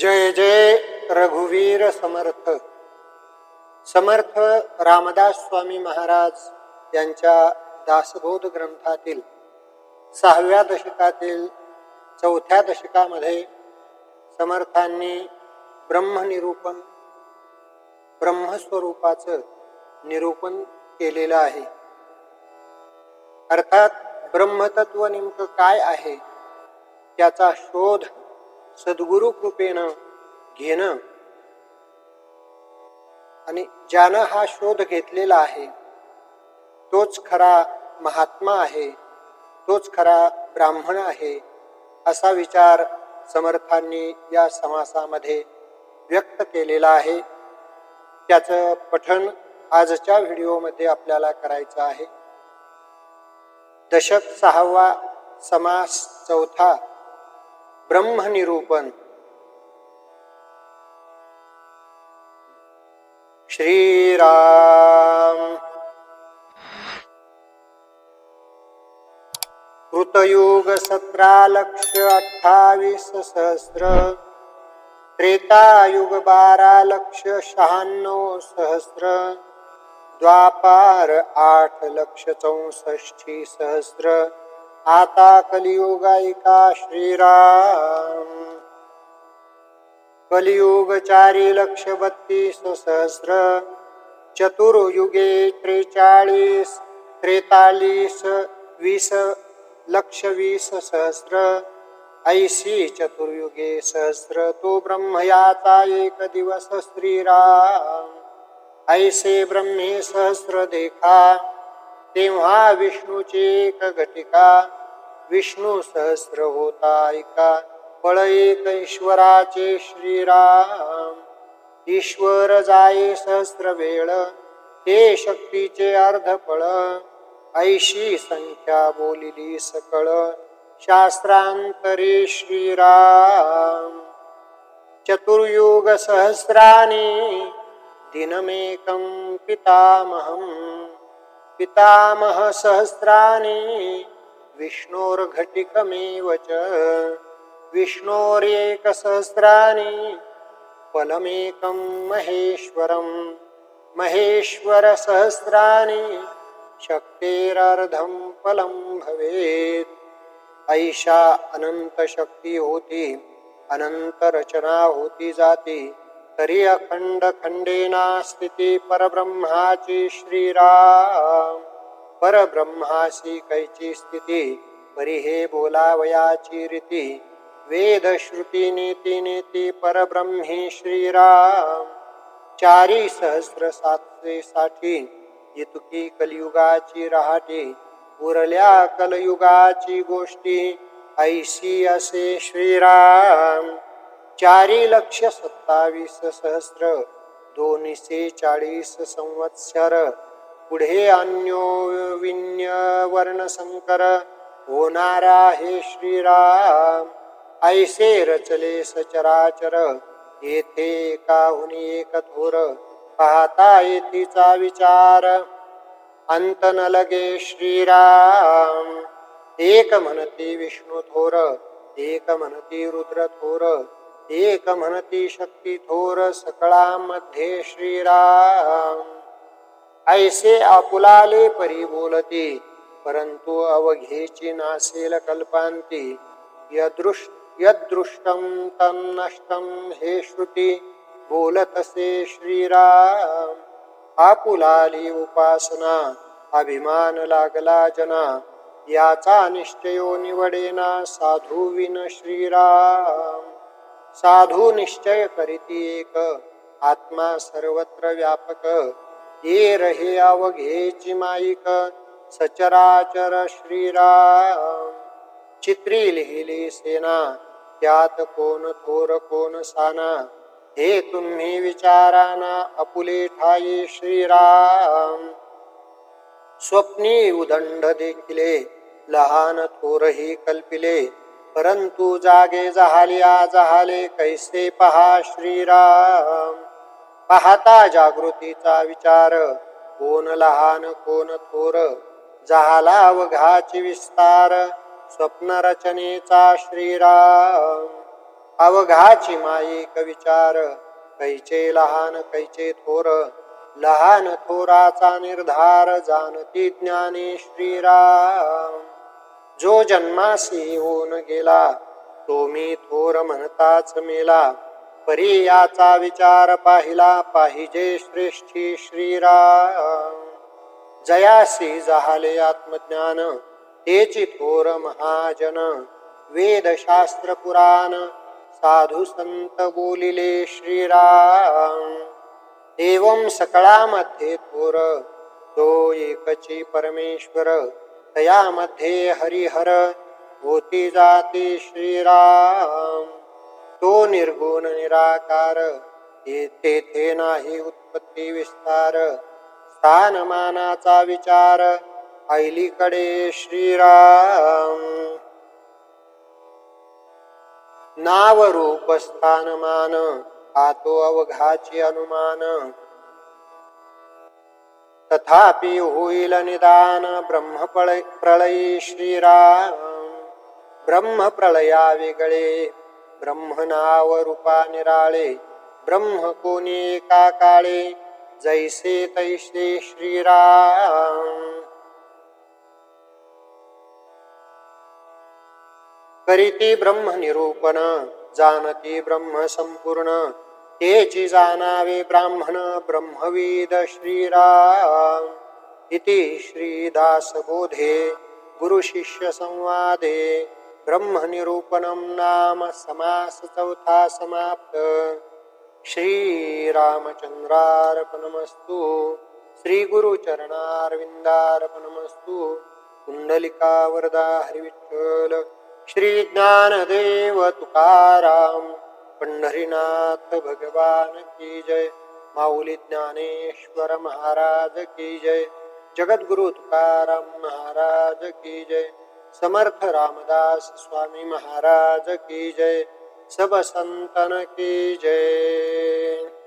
जय जय रघुवीर समर्थ. समर्थ रामदास स्वामी महाराज यांच्या दासबोध ग्रंथातील सहाव्या दशकातील चौथ्या दशकामध्ये समर्थांनी ब्रह्मनिरूपण ब्रह्मस्वरूपाचं निरूपण केलेलं आहे. अर्थात ब्रह्मतत्व नेमकं काय आहे? त्याचा शोध सद्गुरु कृपेनं घेणं. आणि ज्यानं हा शोध घेतलेला आहे तोच खरा महात्मा आहे तोच खरा ब्राह्मण आहे असा विचार समर्थांनी या समासामध्ये व्यक्त केलेला आहे. त्याचं पठण आजच्या व्हिडिओमध्ये आपल्याला करायचं आहे. दशक सहावा समास चौथा ब्रह्मनिरूपण। श्रीराम। कृतयुग सतरा लक्ष अठ्ठावीस सहस्र त्रेतायुग बारा लक्ष शहाण्णव सहस्र द्वापार आठ लक्ष चौसष्टी सहस्र आता कलियुगायिका श्रीराम. कलियुग चारी लक्ष बत्तीस सहस्र चतुर्युगे त्रेचाळीस त्रेतालीस वीस लक्ष वीस सहस्र ऐशी चतुर्युगे सहस्र तो ब्रह्मयाचा एक दिवस श्रीराम. ऐसे ब्रह्मे सहस्र देखा तेव्हा विष्णूची एक घटिका विष्णू सहस्र होता ऐका फळ एक ईश्वराचे श्रीराम। ईश्वर जाये सहस्र वेळ ते शक्तीचे अर्ध फळ ऐशी संख्या बोलिली सकळ शास्त्रांतरे श्रीराम। चतुर्युग सहस्राणी दिनमेकं पितामहं। पितामह सहस्राणि विष्णोर्घटिकमेव च। विष्णोरेकसहस्राणि फलमेकं महेश्वरं महेश्वरसहस्राणि शक्तेरर्धं फलं भवेत्। ऐशा अनंत शक्ती होती अनंत रचना होती जाती। तरी अखंड खंडेना स्थिती परब्रह्माची श्रीराम। परब्रह्माशी कैची स्थिती परी हे बोलावयाची रीती वेद श्रुती नीती नीती परब्रह्मी श्रीराम। चारी सहस्र सातशे साठी इतुकी कलियुगाची रहाटी उरल्या कलयुगाची गोष्टी ऐशी असे श्रीराम। चारी लक्ष सत्तावीस सहस्र दोनशे चाळीस संवत्सर पुढे अन्योविन्य वर्णसंकर होणारा हे श्रीराम ऐसे रचले सचराचर। येथे काहुनी एक थोर पाहता येथीचा विचार। अंत न लगे श्रीराम एक म्हणती विष्णू थोर एक म्हणती रुद्र थोर एक म्हणती शक्ती थोर। सकळामध्ये श्रीराम। ऐसे आपुलाले परी बोलते परंतु अवघेची नासेल कल्पांती यदृश यदृष्टम तन्नष्टम हे श्रुती बोलतसे श्रीराम। आपुलाली उपासना अभिमान लागला जना याचा निश्चयो निवडेना साधू विन श्रीराम। साधू निश्चय करीती एक आत्मा सर्वत्र व्यापक ये रहे अवघेची माईक सचराचर श्रीराम. चित्री लिहिली सेना त्यात कोण थोर कोण साना. हे तुम्ही विचाराना अपुले ठाई श्रीराम. स्वप्नी उदंड देखिले लहान थोरही कल्पिले. परंतु जागे जहालिया जहाले कैसे पहा श्रीराम. पाहता जागृतीचा विचार. कोण लहान कोण थोर झाला अवघाची विस्तार. स्वप्न रचनेचा श्रीराम. अवघाची माईक विचार. कैचे लहान कैचे थोर लहान थोराचा निर्धार. जाणती ज्ञानी श्रीराम. जो जन्मासी होऊन गेला तो मी थोर म्हणताच मेला. परी याचा विचार पाहिला पाहिजे श्रेष्ठी श्रीराम. जयासी जहाले आत्मज्ञान तेची थोर महाजन. वेद शास्त्र पुराण साधू संत बोलिले श्रीराम. एवं सकळामध्ये थोर तो एकची परमेश्वर. तयामध्ये हरिहर होती जाती श्रीराम. तो निर्गुण निराकार ते- तेथे नाही उत्पत्ती विस्तार. स्थानमानाचा विचार ऐलीकडे श्रीराम. नाव रूप स्थानमान आतो अवघाची अनुमान. तथापि होईल निदान ब्रह्म प्रळयी श्रीराम. ब्रह्म प्रलया वेगळे ब्रह्म नाव रूपा निराळे ब्रह्म कोणी एका काळे जैसे तैसे श्रीराम। करीती ब्रह्म निरूपण जानती ब्रह्म संपूर्ण तेची जाणावे ब्राह्मण ब्रह्मविद श्रीराम। इति श्रीदासबोधे गुरुशिष्य संवादे ब्रह्मनिरूपणं नाम समास चौथा समाप्त। श्रीरामचंद्रार्पणमस्तु श्रीगुरुचरणार्विन्दार्पणमस्तु। कुण्डलिकावरदा हरिविठ्ठल श्री ज्ञानदेव तुकाराम। पंढरीनाथ भगवान की जय। माऊली ज्ञानेश्वर महाराज की जय। जगद्गुरु तुकाराम महाराज की जय। समर्थ रामदास स्वामी महाराज की जय सब संतन की जय।